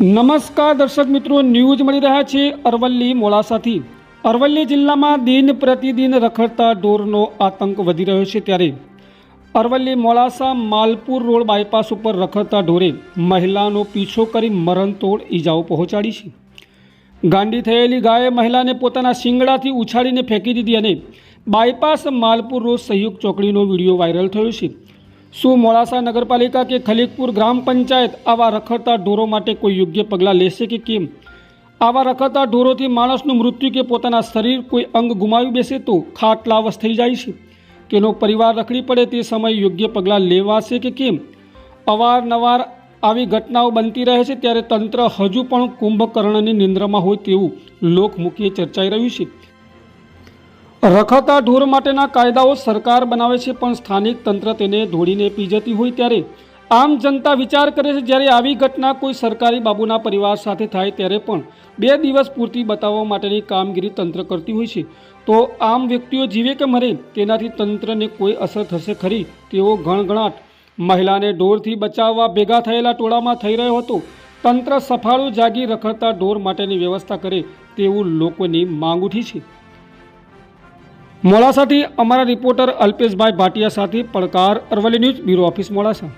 નમસ્કાર દર્શક મિત્રો, ન્યૂઝ મળી રહ્યા છે અરવલ્લી મોડાસાથી. અરવલ્લી જિલ્લામાં દિન પ્રતિદિન રખડતા ઢોરનો આતંક વધી રહ્યો છે ત્યારે. અરવલ્લી મોડાસા માલપુર રોડ બાયપાસ ઉપર રખડતા ઢોરે મહિલાનો પીછો કરી મરણતોડ ઈજાઓ પહોંચાડી છે. ગાંડી થયેલી ગાયે મહિલાને પોતાના શિંગડાથી ઉછાળીને ફેંકી દીધી અને બાયપાસ માલપુર રોડ સહયોગ ચોકડીનો વીડિયો વાયરલ થયો છે. શું મોડાસા નગરપાલિકા કે ખલીકપુર ગ્રામ પંચાયત આવા રખડતા ઢોરો માટે કોઈ યોગ્ય પગલાં લેશે કે કેમ? આવા રખડતા ઢોરોથી માણસનું મૃત્યુ કે પોતાના શરીર કોઈ અંગ ગુમાવી બેસે તો ખાટલાવશ થઈ જાય છે? તેનો પરિવાર રખડી પડે તે સમયે યોગ્ય પગલાં લેવાશે કે કેમ? અવારનવાર આવી ઘટનાઓ બનતી રહે છે ત્યારે તંત્ર હજુ પણ કુંભકર્ણની નિંદ્રામાં હોય તેવું લોકમુખીએ ચર્ચાઈ રહ્યું છે. રખડતા ઢોર માટેના કાયદાઓ સરકાર બનાવે છે, પણ સ્થાનિક તંત્ર તેને ધોળીને પી જતી હોય ત્યારે આમ જનતા વિચાર કરે છે, જ્યારે આવી ઘટના કોઈ સરકારી બાબુના પરિવાર સાથે થાય ત્યારે પણ બે દિવસ પૂરતી બતાવવા માટેની કામગીરી તંત્ર કરતી હોય છે. તો આમ વ્યક્તિઓ જીવે કે મરે, તેનાથી તંત્રને કોઈ અસર થશે ખરી, તેવો ગણગણાટ. મહિલાને ઢોરથી બચાવવા ભેગા થયેલા ટોળામાં થઈ રહ્યો હતો. તંત્ર સફાળું જાગી રખડતા ઢોર માટેની વ્યવસ્થા કરે તેવું લોકોની માંગ ઉઠી છે. મોડાસાથી અમારા રિપોર્ટર અલ્પેશભાઈ ભાટિયા સાથે પડકાર Aravalli news bureau office Modasa.